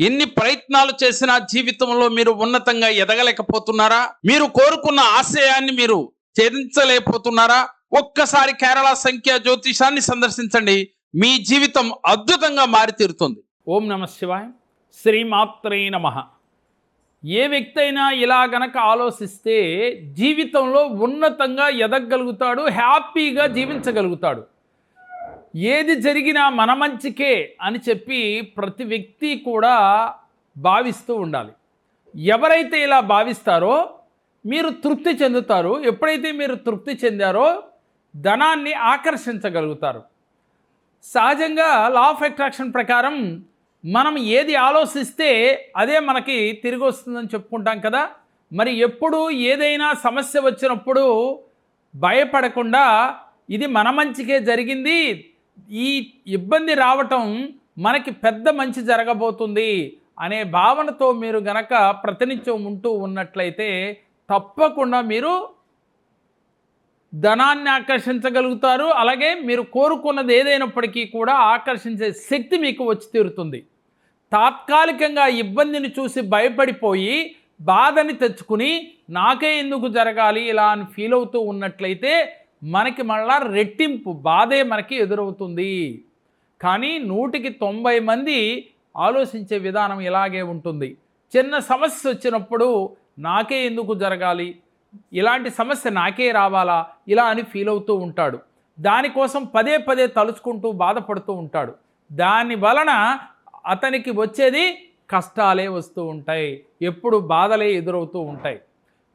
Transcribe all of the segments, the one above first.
ఎన్ని ప్రయత్నాలు చేసినా జీవితంలో మీరు ఉన్నతంగా ఎదగలేకపోతున్నారా? మీరు కోరుకున్న ఆశయాన్ని మీరు ఛేదించలేకపోతున్నారా? ఒక్కసారి కేరళ సంఖ్య జ్యోతిషాన్ని సందర్శించండి. మీ జీవితం అద్భుతంగా మారి తీరుతుంది ఓం నమ శివాయ. శ్రీమాత్రే నమ. ఏ వ్యక్తి అయినా ఇలా గనక ఆలోచిస్తే జీవితంలో ఉన్నతంగా ఎదగగలుగుతాడు హ్యాపీగా జీవించగలుగుతాడు. ఏది జరిగినా మన మంచికే అని చెప్పి ప్రతి వ్యక్తి కూడా భావిస్తూ ఉండాలి. ఎవరైతే ఇలా భావిస్తారో మీరు తృప్తి చెందుతారు. ఎప్పుడైతే మీరు తృప్తి చెందారో ధనాన్ని ఆకర్షించగలుగుతారు. సహజంగా లా ఆఫ్ అట్రాక్షన్ ప్రకారం మనం ఏది ఆలోచిస్తే అదే మనకి తిరిగి వస్తుందని చెప్పుకుంటాం కదా. మరి ఎప్పుడు ఏదైనా సమస్య వచ్చినప్పుడు భయపడకుండా ఇది మన మంచికే జరిగింది ఈ ఇబ్బంది రావటం మనకి పెద్ద మంచి జరగబోతుంది అనే భావనతో మీరు గనక ప్రతినిత్యం ఉంటూ ఉన్నట్లయితే తప్పకుండా మీరు ధనాన్ని ఆకర్షించగలుగుతారు. అలాగే మీరు కోరుకున్నది ఏదైనప్పటికీ కూడా ఆకర్షించే శక్తి మీకు వచ్చి తీరుతుంది. తాత్కాలికంగా ఇబ్బందిని చూసి భయపడిపోయి బాధని తెచ్చుకుని నాకే ఎందుకు జరగాలి ఇలా అని ఫీల్ అవుతూ ఉన్నట్లయితే మనకి మళ్ళా రెట్టింపు బాధే మనకి ఎదురవుతుంది. కానీ నూటికి తొంభై మంది ఆలోచించే విధానం ఇలాగే ఉంటుంది. చిన్న సమస్య వచ్చినప్పుడు నాకే ఎందుకు జరగాలి? ఇలాంటి సమస్య నాకే రావాలా? ఇలా అని ఫీల్ అవుతూ ఉంటాడు. దానికోసం పదే పదే తలుచుకుంటూ బాధపడుతూ ఉంటాడు. దాని వలన అతనికి వచ్చేది కష్టాలే వస్తూ ఉంటాయి. ఎప్పుడు బాధలే ఎదురవుతూ ఉంటాయి.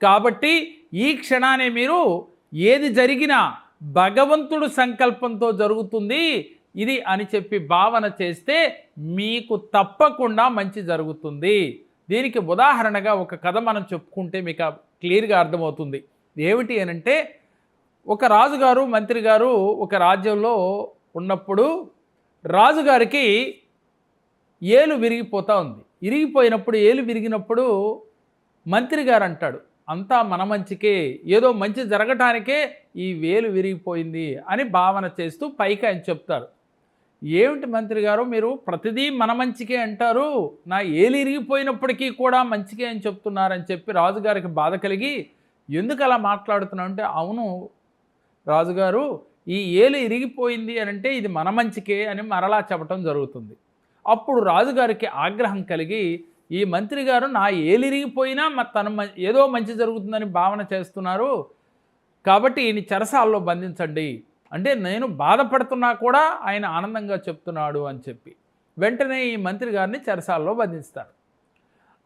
కాబట్టి ఈ క్షణాన్ని మీరు ఏది జరిగినా భగవంతుడు సంకల్పంతో జరుగుతుంది. ఇది అని చెప్పి భావన చేస్తే మీకు తప్పకుండా మంచి జరుగుతుంది. దీనికి ఉదాహరణగా ఒక కథ మనం చెప్పుకుంటే మీకు క్లియర్గా అర్థమవుతుంది. ఏమిటి అని అంటే ఒక రాజుగారు మంత్రి గారు ఒక రాజ్యంలో ఉన్నప్పుడు రాజుగారికి ఏలు విరిగిపోతూ ఉంది. విరిగిపోయినప్పుడు ఏలు విరిగినప్పుడు మంత్రి గారు అంటాడు అంతా మన మంచికే ఏదో మంచి జరగటానికే ఈ వేలు విరిగిపోయింది అని భావన చేస్తూ పైకి ఆయన చెప్తారు ఏమిటి మంత్రి గారు మీరు ప్రతిదీ మన మంచికే అంటారు నా ఏలు ఇరిగిపోయినప్పటికీ కూడా మంచికే అని చెప్తున్నారని చెప్పి రాజుగారికి బాధ కలిగి ఎందుకు అలా మాట్లాడుతున్నావు అంటే అవును రాజుగారు ఈ ఏలు ఇరిగిపోయింది అని అంటే ఇది మన మంచికే అని మరలా చెప్పటం జరుగుతుంది. అప్పుడు రాజుగారికి ఆగ్రహం కలిగి ఈ మంత్రి గారు నా ఏలిరిగిపోయినా తన మ- ఏదో మంచి జరుగుతుందని భావన చేస్తున్నారు. కాబట్టి ఈయన చెరసాల్లో బంధించండి. అంటే నేను బాధపడుతున్నా కూడా ఆయన ఆనందంగా చెప్తున్నాడు అని చెప్పి. వెంటనే ఈ మంత్రి గారిని చెరసాల్లో బంధిస్తారు.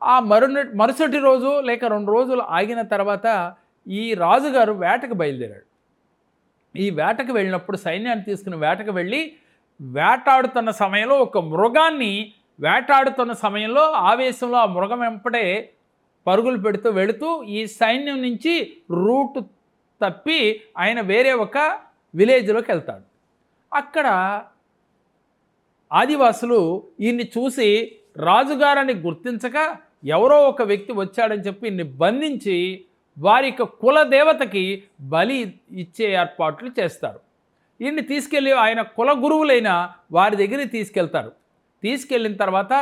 ఆ మరున మరుసటి రోజు లేక రెండు రోజులు ఆగిన తర్వాత ఈ రాజుగారు వేటకు బయలుదేరాడు. ఈ వేటకు వెళ్ళినప్పుడు సైన్యాన్ని తీసుకుని వేటకు వెళ్ళి వేటాడుతున్న సమయంలో ఒక మృగాన్ని వేటాడుతున్న సమయంలో ఆవేశంలో ఆ మృగం వెంపడే పరుగులు పెడుతూ వెళుతూ ఈ సైన్యం నుంచి రూట్ తప్పి ఆయన వేరే ఒక విలేజ్లోకి వెళ్తాడు. అక్కడ ఆదివాసులు ఈయన్ని చూసి రాజుగారని గుర్తించక ఎవరో ఒక వ్యక్తి వచ్చాడని చెప్పి ఈయన్ని బంధించి వారి యొక్క కుల దేవతకి బలి ఇచ్చే ఏర్పాట్లు చేస్తారు. ఈయన్ని తీసుకెళ్ళి ఆయన కుల గురువులైన వారి దగ్గరికి తీసుకెళ్తారు. తీసుకెళ్ళిన తర్వాత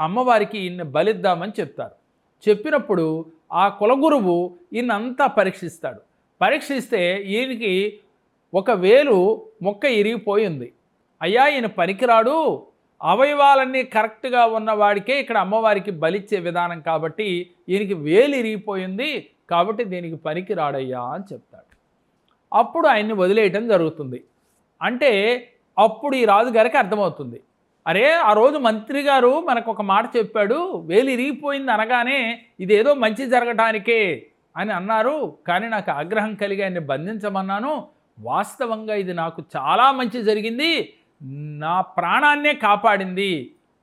అమ్మవారికి ఈయన బలిద్దామని చెప్తారు. చెప్పినప్పుడు ఆ కులగురువు ఈయనంతా పరీక్షిస్తాడు. పరీక్షిస్తే ఈయనకి ఒక వేలు మొక్క ఇరిగిపోయింది అయ్యా ఈయన పనికిరాడు. అవయవాలన్నీ కరెక్ట్గా ఉన్నవాడికే ఇక్కడ అమ్మవారికి బలిచ్చే విధానం కాబట్టి ఈయనకి వేలు ఇరిగిపోయింది కాబట్టి దీనికి పనికిరాడయ్యా అని చెప్తాడు. అప్పుడు ఆయన్ని వదిలేయటం జరుగుతుంది. అంటే అప్పుడు ఈ రాజుగారికి అర్థమవుతుంది. అరే ఆ రోజు మంత్రి గారు మనకు ఒక మాట చెప్పాడు వేలు ఇరిగిపోయింది అనగానే ఇదేదో మంచి జరగటానికే అని అన్నారు. కానీ నాకు ఆగ్రహం కలిగి ఆయన్ని బంధించమన్నాను. వాస్తవంగా ఇది నాకు చాలా మంచి జరిగింది. నా ప్రాణాన్నే కాపాడింది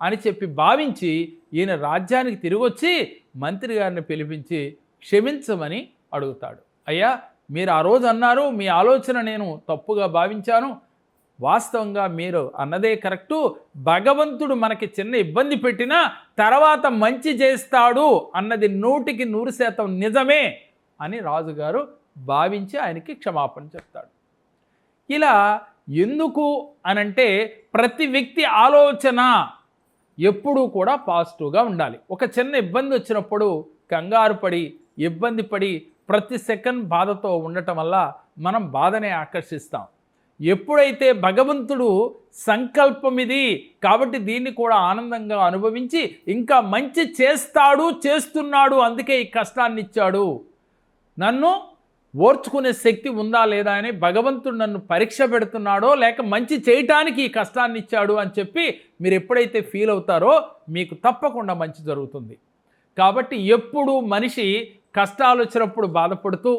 అని చెప్పి భావించి ఈయన రాజ్యానికి తిరిగి వచ్చి మంత్రి గారిని పిలిపించి క్షమించమని అడుగుతాడు. అయ్యా మీరు ఆ రోజు అన్నారు మీ ఆలోచన నేను తప్పుగా భావించాను. వాస్తవంగా మీరు అన్నదే కరెక్టు. భగవంతుడు మనకి చిన్న ఇబ్బంది పెట్టినా తర్వాత మంచి చేస్తాడు అన్నది నూటికి నూరు శాతం నిజమే అని రాజుగారు భావించి ఆయనకి క్షమాపణ చెప్తాడు. ఇలా ఎందుకు అనంటే ప్రతి వ్యక్తి ఆలోచన ఎప్పుడూ కూడా పాజిటివ్గా ఉండాలి. ఒక చిన్న ఇబ్బంది వచ్చినప్పుడు కంగారు పడి ఇబ్బంది పడి ప్రతి సెకండ్ బాధతో ఉండటం వల్ల మనం బాధనే ఆకర్షిస్తాం. ఎప్పుడైతే భగవంతుడు సంకల్పం ఇది కాబట్టి దీన్ని కూడా ఆనందంగా అనుభవించి ఇంకా మంచి చేస్తాడు చేస్తున్నాడు అందుకే ఈ కష్టాన్ని ఇచ్చాడు. నన్ను ఓర్చుకునే శక్తి ఉందా లేదా అని భగవంతుడు నన్ను పరీక్ష పెడుతున్నాడో లేక మంచి చేయటానికి ఈ కష్టాన్ని ఇచ్చాడు అని చెప్పి మీరు ఎప్పుడైతే ఫీల్ అవుతారో మీకు తప్పకుండా మంచి జరుగుతుంది. కాబట్టి ఎప్పుడు మనిషి కష్టాలు వచ్చినప్పుడు బాధపడుతూ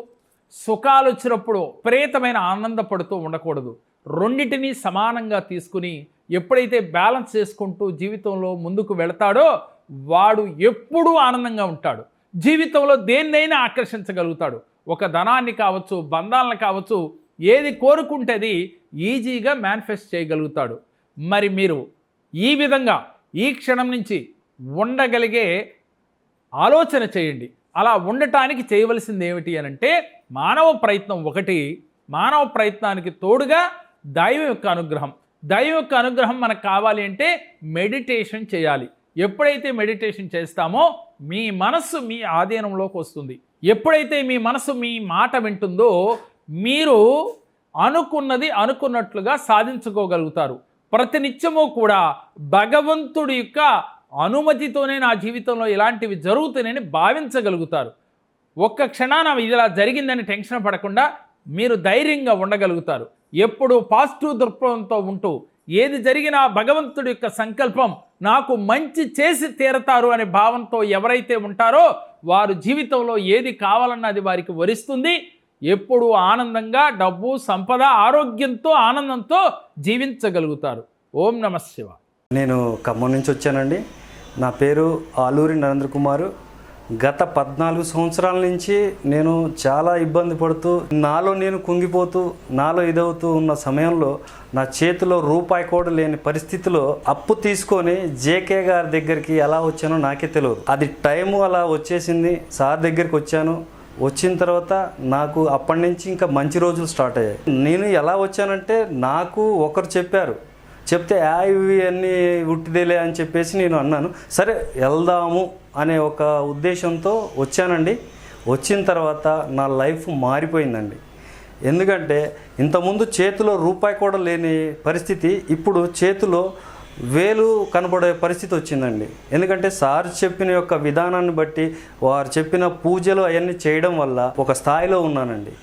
సుఖాలు వచ్చినప్పుడు విపరీతమైన ఆనందపడుతూ ఉండకూడదు. రెండింటినీ సమానంగా తీసుకుని ఎప్పుడైతే బ్యాలెన్స్ చేసుకుంటూ జీవితంలో ముందుకు వెళతాడో వాడు ఎప్పుడూ ఆనందంగా ఉంటాడు. జీవితంలో దేన్నైనా ఆకర్షించగలుగుతాడు. ఒక ధనాన్ని కావచ్చు బంధాలను కావచ్చు ఏది కోరుకుంటేది ఈజీగా మేనిఫెస్ట్ చేయగలుగుతాడు. మరి మీరు ఈ విధంగా ఈ క్షణం నుంచి ఉండగలిగే ఆలోచన చేయండి. అలా ఉండటానికి చేయవలసింది ఏమిటి అని అంటే మానవ ప్రయత్నం ఒకటి మానవ ప్రయత్నానికి తోడుగా దైవం యొక్క అనుగ్రహం. దైవం యొక్క అనుగ్రహం మనకు కావాలి అంటే మెడిటేషన్ చేయాలి. ఎప్పుడైతే మెడిటేషన్ చేస్తామో మీ మనస్సు మీ ఆధీనంలోకి వస్తుంది. ఎప్పుడైతే మీ మనసు మీ మాట వింటుందో మీరు అనుకున్నది అనుకున్నట్లుగా సాధించుకోగలుగుతారు. ప్రతినిత్యము కూడా భగవంతుడి యొక్క అనుమతితోనే నా జీవితంలో ఇలాంటివి జరుగుతున్నాయని భావించగలుగుతారు. ఒక్క క్షణాన ఇలా జరిగిందని టెన్షన్ పడకుండా మీరు ధైర్యంగా ఉండగలుగుతారు. ఎప్పుడు పాజిటివ్ దృక్పథంతో ఉంటూ ఏది జరిగినా భగవంతుడి యొక్క సంకల్పం నాకు మంచి చేసి తీరతారు అనే భావంతో ఎవరైతే ఉంటారో వారు జీవితంలో ఏది కావాలన్నది వారికి వరిస్తుంది. ఎప్పుడు ఆనందంగా డబ్బు సంపద ఆరోగ్యంతో ఆనందంతో జీవించగలుగుతారు. ఓం నమ శివ నేను ఖమ్మం నుంచి వచ్చానండి. నా పేరు ఆలూరి నరేంద్ర కుమారు. గత పద్నాలుగు సంవత్సరాల నుంచి నేను చాలా ఇబ్బంది పడుతూ నాలో నేను కుంగిపోతూ నాలో ఇదవుతూ ఉన్న సమయంలో నా చేతిలో రూపాయి కూడా లేని పరిస్థితిలో అప్పు తీసుకొని జేకే గారి దగ్గరికి ఎలా వచ్చానో నాకే తెలియదు అది టైము అలా వచ్చేసింది సార్ దగ్గరికి వచ్చాను. వచ్చిన తర్వాత నాకు అప్పటి నుంచి ఇంకా మంచి రోజులు స్టార్ట్ అయ్యాయి. నేను ఎలా వచ్చానంటే నాకు ఒకరు చెప్పారు చెప్తే "ఆ, ఇవి అన్నీ ఉట్టిదేలే అని చెప్పేసి నేను అన్నాను. సరే వెళ్దాము అనే ఒక ఉద్దేశంతో వచ్చానండి. వచ్చిన తర్వాత నా లైఫ్ మారిపోయిందండి. ఎందుకంటే ఇంతకుముందు చేతిలో రూపాయి కూడా లేని పరిస్థితి ఇప్పుడు చేతిలో వేలు కనబడే పరిస్థితి వచ్చిందండి. ఎందుకంటే సార్ చెప్పిన యొక్క విధానాన్ని బట్టి వారు చెప్పిన పూజలు అవన్నీ చేయడం వల్ల ఒక స్థాయిలో ఉన్నానండి.